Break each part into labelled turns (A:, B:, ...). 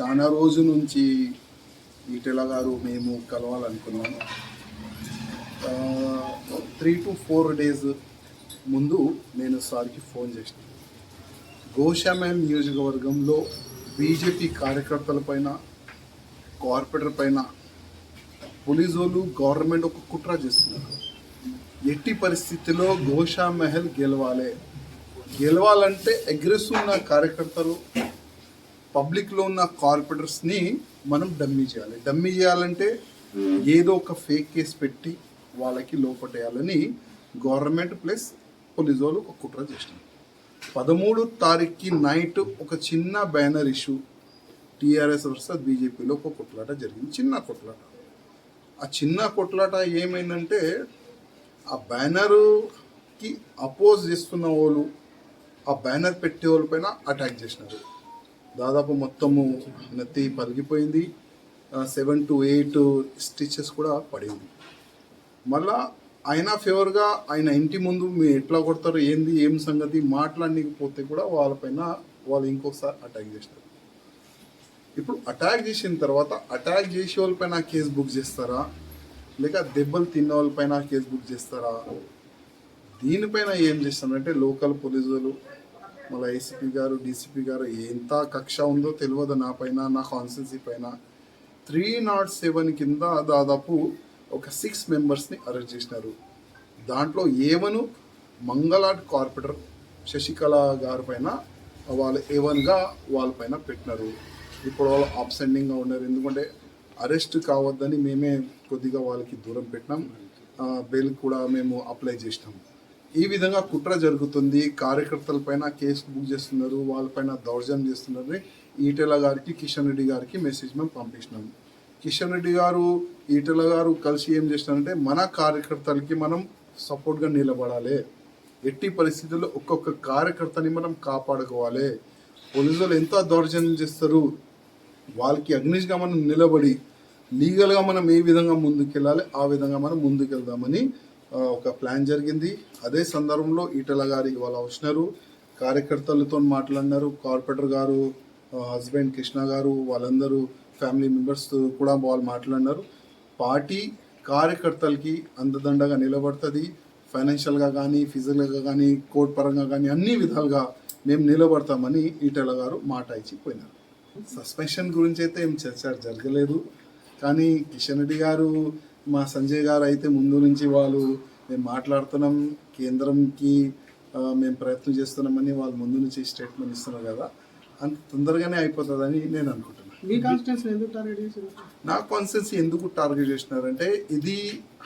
A: చాలా రోజు నుంచి ఈటెల గారు మేము కలవాలనుకున్నాము. త్రీ టు ఫోర్ డేస్ ముందు నేను సార్కి ఫోన్ చేసిన. గోషామేల్ నియోజకవర్గంలో బీజేపీ కార్యకర్తల పైన కార్పొరేటర్ పైన పోలీసులు గవర్నమెంట్ ఒక కుట్ర చేస్తున్నారు. ఎట్టి పరిస్థితిలో గోషా మహల్ గెలవాలి. గెలవాలంటే అగ్రెసివ్ ఉన్న కార్యకర్తలు పబ్లిక్లో ఉన్న కార్పొరేటర్స్ని మనం డమ్మీ చేయాలి. డమ్మీ చేయాలంటే ఏదో ఒక ఫేక్ కేసు పెట్టి వాళ్ళకి లోపటేయాలని గవర్నమెంట్ ప్లస్ పోలీసు వాళ్ళు ఒక కుట్ర చేసినారు పదమూడు తారీఖుకి నైట్ ఒక చిన్న బ్యానర్ ఇష్యూ టీఆర్ఎస్ వర్సెస్ బీజేపీలో ఒక కొట్లాట జరిగింది. చిన్న కొట్లాట. ఆ చిన్న కొట్లాట ఏమైందంటే ఆ బ్యానర్కి అపోజ్ చేస్తున్న వాళ్ళు ఆ బ్యానర్ పెట్టే వాళ్ళ పైన అటాక్ చేసినారు. దాదాపు మొత్తము నెత్తి పలిగిపోయింది సెవెన్ టు ఎయిట్ స్టిచెస్ కూడా పడింది. మళ్ళా ఆయన ఫేవర్గా ఆయన ఇంటి ముందు మీరు ఎట్లా కొడతారు ఏంది ఏం సంగతి మాట్లాడకపోతే కూడా వాళ్ళపైన వాళ్ళు ఇంకొకసారి అటాక్ చేస్తారు. ఇప్పుడు అటాక్ చేసిన తర్వాత అటాక్ చేసే వాళ్ళపైన కేసు బుక్ చేస్తారా? లేక దెబ్బలు తిన్న వాళ్ళపైన కేసు బుక్ చేస్తారా? దీనిపైన ఏం చేస్తారంటే లోకల్ పోలీసులు మళ్ళీ ఏసీపీ గారు డీసీపీ గారు ఎంత కక్ష ఉందో తెలియదు నా పైన నా కాన్స్టెన్సీ పైన. త్రీ నాట్ సెవెన్ కింద దాదాపు ఒక సిక్స్ మెంబర్స్ని అరెస్ట్ చేసినారు. దాంట్లో ఏవను మంగళాట్ కార్పొరేటర్ శశికళ గారి పైన వాళ్ళు ఏవన్గా వాళ్ళ పైన పెట్టినారు. ఇప్పుడు వాళ్ళు అప్సెండింగ్గా ఉన్నారు. ఎందుకంటే అరెస్ట్ కావద్దని మేమే కొద్దిగా వాళ్ళకి దూరం పెట్టినాం. బెయిల్ కూడా మేము అప్లై చేసినాం. ఈ విధంగా కుట్ర జరుగుతుంది. కార్యకర్తల పైన కేసు బుక్ చేస్తున్నారు. వాళ్ళపైన దౌర్జన్యం చేస్తున్నారు. ఈటెల గారికి కిషన్ రెడ్డి గారికి మెసేజ్ మేము పంపించినాం. కిషన్ రెడ్డి గారు ఈటెల గారు కలిసి ఏం చేసినారంటే మన కార్యకర్తలకి మనం సపోర్ట్గా నిలబడాలి. ఎట్టి పరిస్థితుల్లో ఒక్కొక్క కార్యకర్తని మనం కాపాడుకోవాలి. పోలీసులు ఎంత దౌర్జన్యం చేస్తారు? వాళ్ళకి అగ్నిష్గా మనం నిలబడి లీగల్గా మనం ఏ విధంగా ముందుకెళ్ళాలి? ఆ విధంగా మనం ముందుకెళ్దామని ఒక ప్లాన్ జరిగింది. అదే సందర్భంలో ఈటల గారు ఇవాళ వచ్చినారు. కార్యకర్తలతో మాట్లాడినారు. కార్పొరేటర్ గారు హస్బెండ్ కృష్ణ గారు వాళ్ళందరూ ఫ్యామిలీ మెంబర్స్ కూడా వాళ్ళు మాట్లాడినారు. పార్టీ కార్యకర్తలకి అందదండగా నిలబడుతుంది. ఫైనాన్షియల్గా కానీ ఫిజికల్గా కానీ కోర్టు పరంగా కానీ అన్ని విధాలుగా మేము నిలబడతామని ఈటల గారు మాట ఇచ్చిపోయినారు సస్పెన్షన్ గురించి అయితే ఏం చర్చ జరగలేదు. కానీ కిషన్ రెడ్డి గారు మా సంజయ్ గారు అయితే ముందు నుంచి వాళ్ళు మేము మాట్లాడుతున్నాం కేంద్రంకి మేము ప్రయత్నం చేస్తున్నామని వాళ్ళు ముందు నుంచి స్టేట్మెంట్ ఇస్తున్నారు కదా. అంత తొందరగానే అయిపోతుందని నేను అనుకుంటున్నాను. నా కాన్సెన్సీ ఎందుకు టార్గెట్ చేసినారంటే ఇది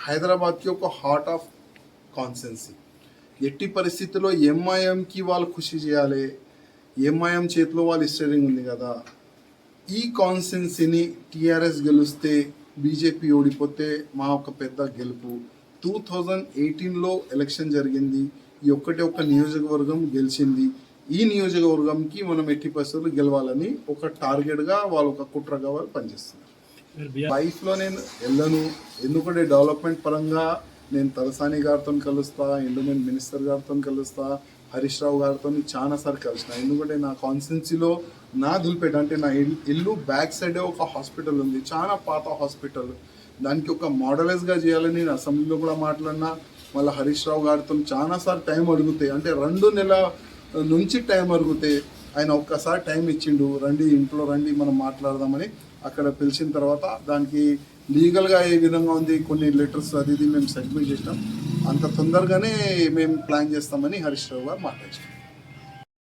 A: హైదరాబాద్కి ఒక హార్ట్ ఆఫ్ కాన్సెన్సీ ఎట్టి పరిస్థితుల్లో ఎంఐఎంకి వాళ్ళు కృషి చేయాలి ఎంఐఎం చేతిలో వాళ్ళ స్టేరింగ్ ఉంది కదా. ఈ కాన్సెన్సీని టీఆర్ఎస్ గెలిస్తే బీజేపీ ఓడిపోతే మా ఒక పెద్ద గెలుపు. టూ థౌజండ్ ఎయిటీన్లో ఎలక్షన్ జరిగింది. ఈ ఒక్కటే ఒక్క నియోజకవర్గం గెలిచింది. ఈ నియోజకవర్గంకి మనం ఎట్టి పరిస్థితుల్లో గెలవాలని ఒక టార్గెట్గా వాళ్ళు ఒక కుట్రగా వాళ్ళు పనిచేస్తున్నారు. లైఫ్లో నేను వెళ్ళను. ఎందుకంటే డెవలప్మెంట్ పరంగా నేను తలసాని గారితో కలుస్తా ఎండోమెంట్ మినిస్టర్ గారితో కలుస్తా హరీష్ రావు గారితో చాలాసార్లు కలిసిన. ఎందుకంటే నా కాన్స్టిట్యున్సీలో నా దులిపేట అంటే నా ఇల్లు బ్యాక్ సైడే ఒక హాస్పిటల్ ఉంది. చాలా పాత హాస్పిటల్. దానికి ఒక మోడలైజ్గా చేయాలని నేను అసెంబ్లీలో కూడా మాట్లాడినా. మళ్ళీ హరీష్ రావు గారితో చాలాసార్లు టైం అడుగుతాయి అంటే రెండు నెల నుంచి టైం అడుగుతాయి ఆయన ఒక్కసారి టైం ఇచ్చిండు రండి ఇంట్లో రండి మనం మాట్లాడదామని. అక్కడ పిలిచిన తర్వాత దానికి లీగల్గా ఏ విధంగా ఉంది కొన్ని లెటర్స్ అది ఇది మేము సబ్మిట్ చేసినాం. అంత తొందరగానే మేము ప్లాన్ చేస్తామని హరీష్ రావు గారు మాట్లాడారు.